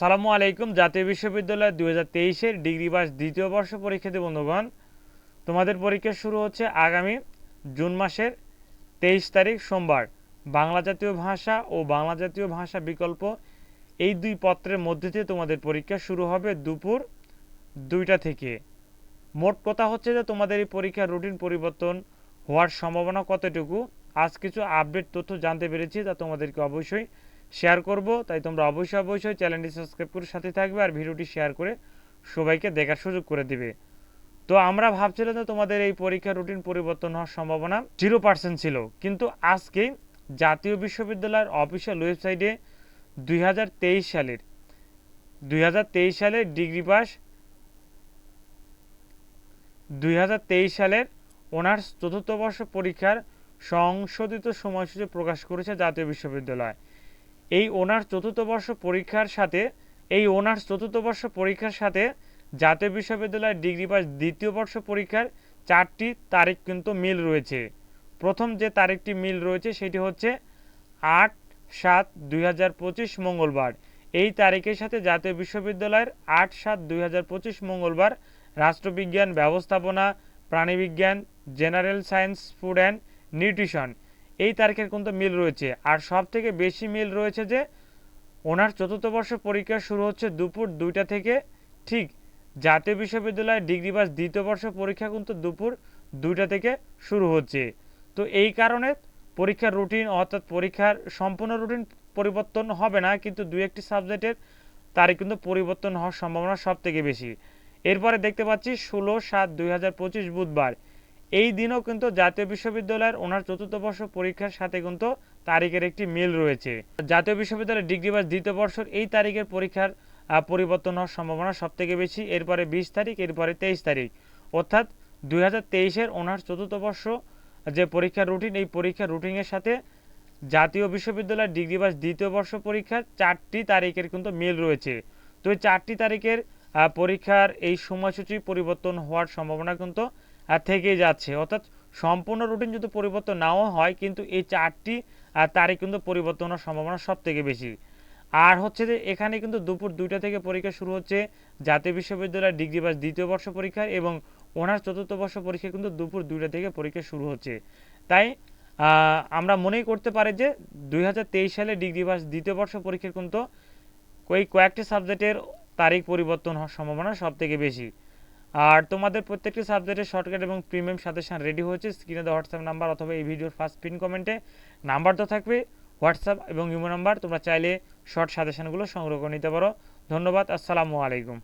সালামু আলাইকুম, জাতীয় বিশ্ববিদ্যালয় দুই হাজার তেইশের ডিগ্রি বাস দ্বিতীয় বর্ষ পরীক্ষার্থী বন্ধুগণ। তোমাদের পরীক্ষা শুরু হচ্ছে আগামী জুন মাসের তেইশ তারিখ সোমবার। বাংলা জাতীয় ভাষা ও বাংলা জাতীয় ভাষা বিকল্প এই দুই পত্রের মধ্যে দিয়ে তোমাদের পরীক্ষা শুরু হবে দুপুর দুইটা থেকে। মোট কথা হচ্ছে যে তোমাদের এই পরীক্ষার রুটিন পরিবর্তন হওয়ার সম্ভাবনা কতটুকু? আজ কিছু আপডেট তথ্য জানতে পেরেছি, তা তোমাদেরকে অবশ্যই শেয়ার করব, তাই তোমরা অবশ্যই অবশ্যই চ্যানেলটি সাবস্ক্রাইব করে সাথে থাকবে আর ভিডিওটি শেয়ার করে সবাইকে দেখার সুযোগ করে দিবে। তো আমরা ভাবছিলাম যে তোমাদের এই পরীক্ষার রুটিন পরিবর্তন হওয়ার সম্ভাবনা জিরো পার্সেন্ট ছিল। কিন্তু আজকে জাতীয় বিশ্ববিদ্যালয়ের অফিসিয়াল ওয়েবসাইটে দুই হাজার তেইশ সালের, দুই হাজার তেইশ সালের ডিগ্রি পাস দুই হাজার তেইশ সালের অনার্স চতুর্থ বর্ষ পরীক্ষার সংশোধিত সময়সূচি প্রকাশ করেছে জাতীয় বিশ্ববিদ্যালয়। এই অনার্স চতুর্থ বর্ষ পরীক্ষার সাথে, এই অনার্স চতুর্থ বর্ষ পরীক্ষার সাথে জাতীয় বিশ্ববিদ্যালয়ের ডিগ্রি পাস দ্বিতীয় বর্ষ পরীক্ষার চারটি তারিখ কিন্তু মিল রয়েছে। প্রথম যে তারিখটি মিল রয়েছে সেটি হচ্ছে আট সাত দুই মঙ্গলবার। এই তারিখের সাথে জাতীয় বিশ্ববিদ্যালয়ের আট সাত দুই মঙ্গলবার রাষ্ট্রবিজ্ঞান ব্যবস্থাপনা, প্রাণীবিজ্ঞান, general science, food and nutrition. এই তারিখের কিন্তু মিল রয়েছে। আর সব থেকে বেশি মিল রয়েছে যে, ওনার চতুর্থ বর্ষ পরীক্ষা শুরু হচ্ছে দুপুর দুইটা থেকে। ঠিক জাতীয় বিশ্ববিদ্যালয়ের ডিগ্রি পাস দ্বিতীয় বর্ষ পরীক্ষা কিন্তু দুপুর দুইটা থেকে শুরু হচ্ছে। তো এই কারণে পরীক্ষার রুটিন অর্থাৎ পরীক্ষার সম্পূর্ণ রুটিন পরিবর্তন হবে না, কিন্তু দু একটি সাবজেক্টের তারিখ কিন্তু পরিবর্তন হওয়ার সম্ভাবনা সব থেকে বেশি। এরপরে দেখতে পাচ্ছি ষোলো সাত দুই বুধবার। এই দিনও কিন্তু জাতীয় বিশ্ববিদ্যালয়ের ওনার চতুর্থ বর্ষ পরীক্ষার সাথে কিন্তু তারিখের একটি মিল রয়েছে। জাতীয় বিশ্ববিদ্যালয়ের ডিগ্রি বা দ্বিতীয় বর্ষর এই তারিখের পরীক্ষার পরিবর্তন হওয়ার সম্ভাবনা সব থেকে বেশি, এরপরে বিশ তারিখ, এরপরে তেইশ তারিখ। অর্থাৎ দুই হাজার তেইশের ওনার চতুর্থ বর্ষ যে পরীক্ষার রুটিন এই পরীক্ষার রুটিনের সাথে জাতীয় বিশ্ববিদ্যালয়ের ডিগ্রি বাস দ্বিতীয় বর্ষ পরীক্ষার চারটি তারিখের কিন্তু মিল রয়েছে। তো এই চারটি তারিখের পরীক্ষার এই সময়সূচি পরিবর্তন হওয়ার সম্ভাবনা কিন্তু থেকেই যাচ্ছে। অর্থাৎ সম্পূর্ণ রুটিন যদি পরিবর্তন নাও হয়, কিন্তু এই চারটি তারিখ কিন্তু পরিবর্তন হওয়ার সম্ভাবনা সব থেকে বেশি। আর হচ্ছে যে এখানে কিন্তু দুপুর দুইটা থেকে পরীক্ষা শুরু হচ্ছে। জাতীয় বিশ্ববিদ্যালয়ের ডিগ্রি বাস দ্বিতীয় বর্ষ পরীক্ষার এবং অনার্স চতুর্থ বর্ষ পরীক্ষা কিন্তু দুপুর দুইটা থেকে পরীক্ষা শুরু হচ্ছে। তাই আমরা মনেই করতে পারি যে দুই হাজার তেইশ সালে ডিগ্রি বাস দ্বিতীয় বর্ষ পরীক্ষার কিন্তু ওই কয়েকটি সাবজেক্টের তারিখ পরিবর্তন হওয়ার সম্ভাবনা সব থেকে বেশি। আর তোমাদের প্রত্যেকটি সাবজেক্টের শর্টকাট এবং প্রিমিয়াম সাজেশন রেডি হয়েছে। স্ক্রিনে দেওয়া হোয়াটসঅ্যাপ নাম্বার অথবা এই ভিডিওর ফার্স্ট পিন কমেন্টে নাম্বার তো থাকবে হোয়াটসঅ্যাপ এবং ইমো নাম্বার তোমরা চাইলে শর্ট সাজেশনগুলো সংগ্রহ করে নিতে পারো। ধন্যবাদ, আসসালামু আলাইকুম।